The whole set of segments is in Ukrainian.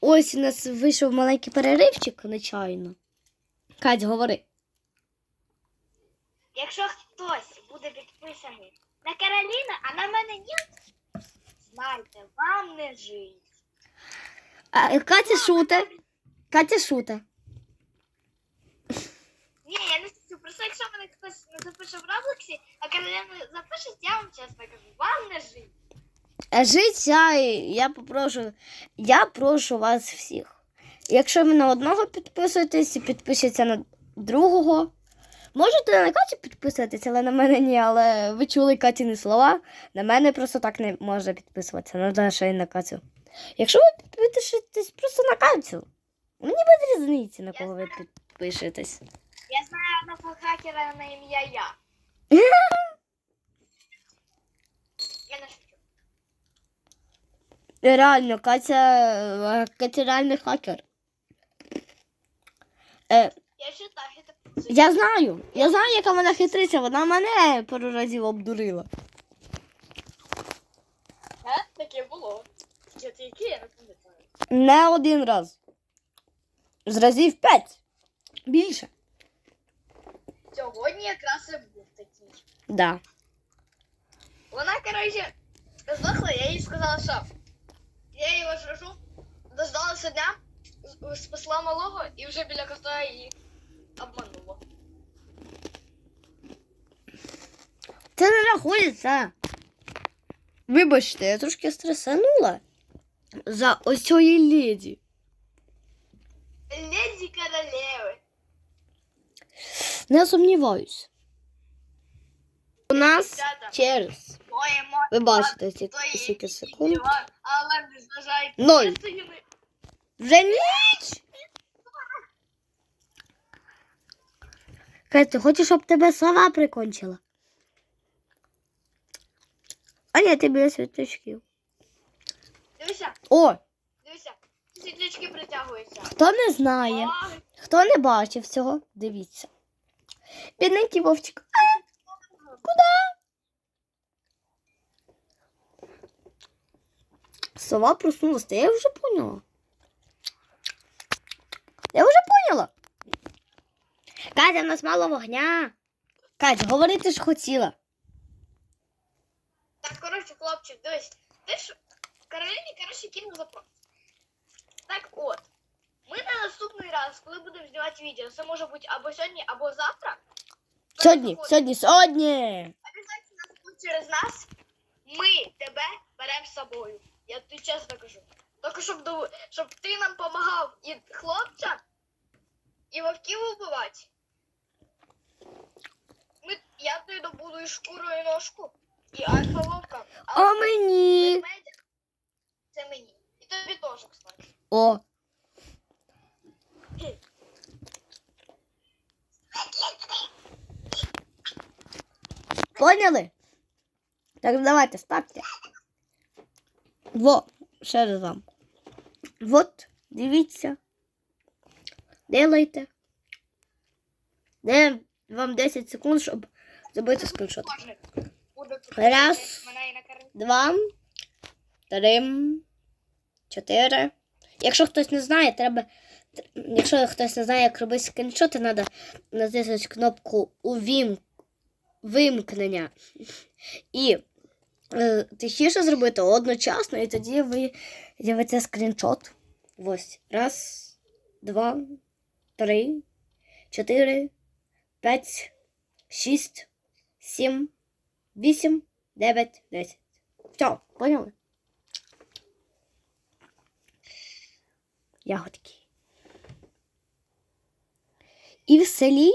Ось у нас вийшов маленький переривчик, нечайно. Кать, говори. Якщо хтось буде підписаний на Кароліна, а на мене ні, знайте, вам не жить. А, Катя шуте. Катя шуте. Ні, я не хочу. Просто якщо мене хтось не запише в Роблоксі, а Кароліна запише, я вам чесно кажу, вам не жить. Життя, я попрошу, я прошу вас всіх. Якщо ви на одного підписуєтесь і підпишеться на другого. Можете на Катю підписуватися, але на мене ні. Але ви чули Катіни слова. На мене просто так не можна підписуватися. Надо ще й на Катю. Якщо ви підпишетесь просто на Катю, мені без різниці, на кого ви підпишетесь. Я знаю одного хакера на ім'я я. Я. Реально, Катя, е, Катя реальний хакер. Е, Я читаю, це Я знаю. Я знаю, яка вона хитриця. Вона мене пару разів обдурила. Е, таке було. Я тільки я не пам'ятаю. Не один раз. З разів п'ять. Більше. Сьогодні якраз і був такий. Да. Вона, коротше, здохла, я їй сказала, що я його жражу, дождалася дня, спасла малого і вже біля коста її обманула. Це не рахується. Вибачте, я трошки стресанула за ось цієї леді. Леді королеви. Не сумніваюсь. У нас через. Ви бачите скільки секунд. Ноль. Я Вже ніч. Катя, хочеш, щоб тебе сова прикончила? А ні, ти біля. Дивися, О, дивися. Світлячки притягуються. хто не знає, хто не бачив цього, дивіться. Бідненький вовчик. Сова проснулась, та я вже поняла. Я вже поняла. Катя, у нас мало вогня. Катя, говорити ж хотіла. Так, коротше, хлопчик, дивись. Ти ж Кароліні, коротше, кинув запрос. Так от. Ми на наступний раз, коли будемо знімати відео, це може бути або сьогодні, або завтра. Сьогодні, сьогодні, сьогодні. Обязательно через нас ми тебе беремо з собою. Я тобі чесно кажу. Тільки щоб, до- щоб ти нам допомагав і хлопця, і вовків вбивати. Ми, я тобі добуду і шкуру, і ножку, і альфа вовка. А мені. ведмедя це мені. І тобі теж, кстати. О. Поняли? Так, давайте, ставте. Во, ще раз вам. Вот, дивіться. Делайте. Де вам 10 секунд, щоб зробити скріншот. Раз. Два, три, чотири. Якщо хтось не знає, треба. Якщо хтось не знає, як робити скріншоти, треба натиснути кнопку увім... вимкнення і тихіше зробити одночасно, і тоді ви з'явиться скріншот. Ось. Раз, два, три, чотири, п'ять, шість, сім, вісім, дев'ять, десять. Все, поняли? Ягодки. І в селі.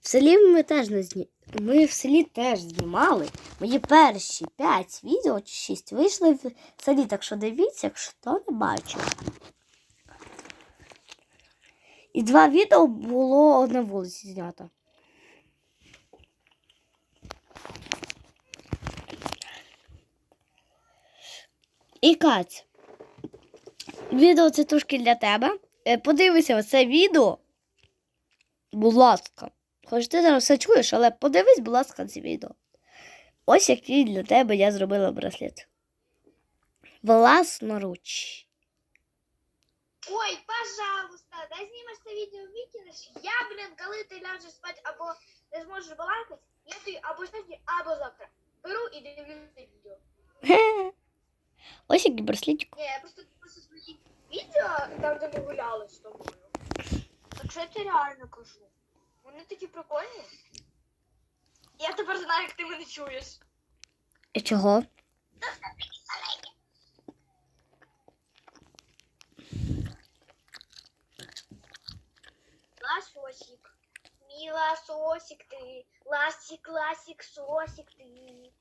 В селі ми теж не зні... Ми в селі теж знімали. Мої перші 5 відео чи 6 вийшли в селі, так що дивіться, якщо не бачив. І два відео було на вулиці знято. І Кать, відео це трошки для тебе. Е, Подивися це відео. Будь ласка. Хоч ти зараз все чуєш, але подивись, будь ласка, це відео. Ось який для тебе я зробила браслет. Власноруч. пожалуйста, дай знімеш це відео викинеш. Я, блін, коли ти ляжеш спати або не зможеш балакати, я тобі або сьогодні, або завтра беру і дивлюся це відео. Ось і кіберслідчик. Ні, я просто просто свої відео, там, де ми гуляли з тобою. Так що я тебе реально кажу. Вони такі прикольні. Я тепер знаю, як ти мене чуєш. І чого? Ласосик. Мила сосик ты, ласик, ласик, сосик ты.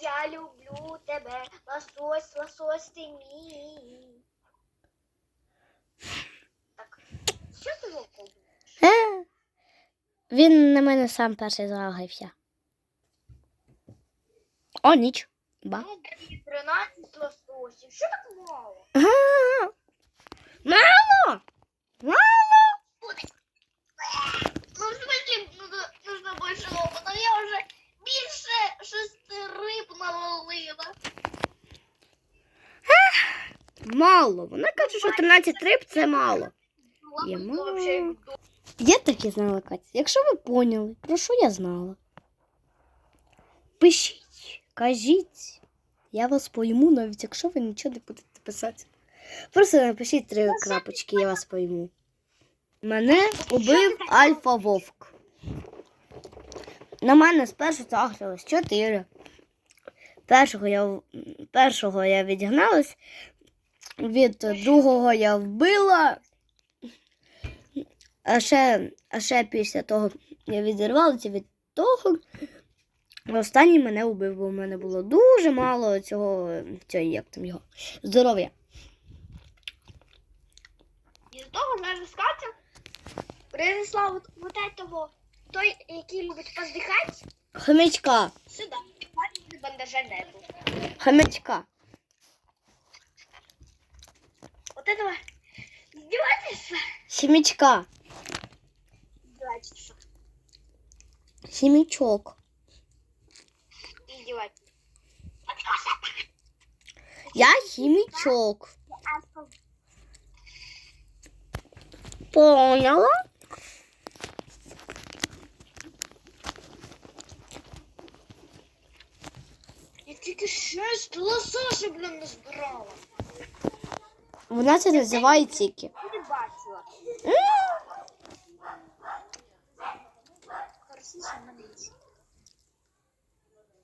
Я люблю тебе, лосось, лосось ты мій. Так, що ти вовком? Він на мене сам перший загався. О, ніч. Ба. Ну, 13 лососів. Що так мало? Ага. Мало! Мало! Ну, в смысле, нужно, нужно больше опыта. Я уже більше шести риб наловила. Мало. Вона каже, що 13 риб це мало. Є Ну, мало. Я так і знала, Катя. Якщо ви поняли, про що я знала? Пишіть, кажіть. Я вас пойму, навіть якщо ви нічого не будете писати. Просто напишіть три крапочки, я вас пойму. Мене убив Альфа Вовк. На мене спершу загрілось чотири. Першого я, першого я відігналась, від другого я вбила. А ще, а ще після того я відірвалася від того. Останній мене убив, бо в мене було дуже мало цього, цього як там його, здоров'я. Із того наша Катя принесла вот, вот этого, той, який любить поздихати, Хомячка, сюди. Бандажа нету. хомячка. Вот этого издевательства. Хомячка, Издевательства. хомячок. Издевательства. Я хомячок. Поняла? Я тільки шесть лосоша, блін, назбирала. Вона це називає тільки. Не бачила.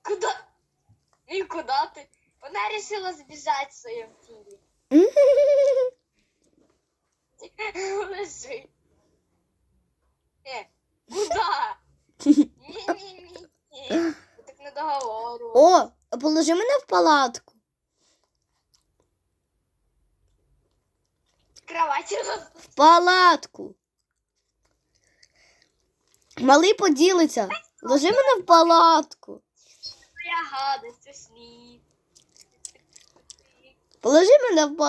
Куда? І куди ти? Вона вирішила збіжати в своєму тілі. Лежи. Е, куда? Ні-ні-ні. Так не договору. О, положи мене в палатку. Кровать В палатку. Малий поділиться. Ложи мене в палатку. Положи мене в палатку.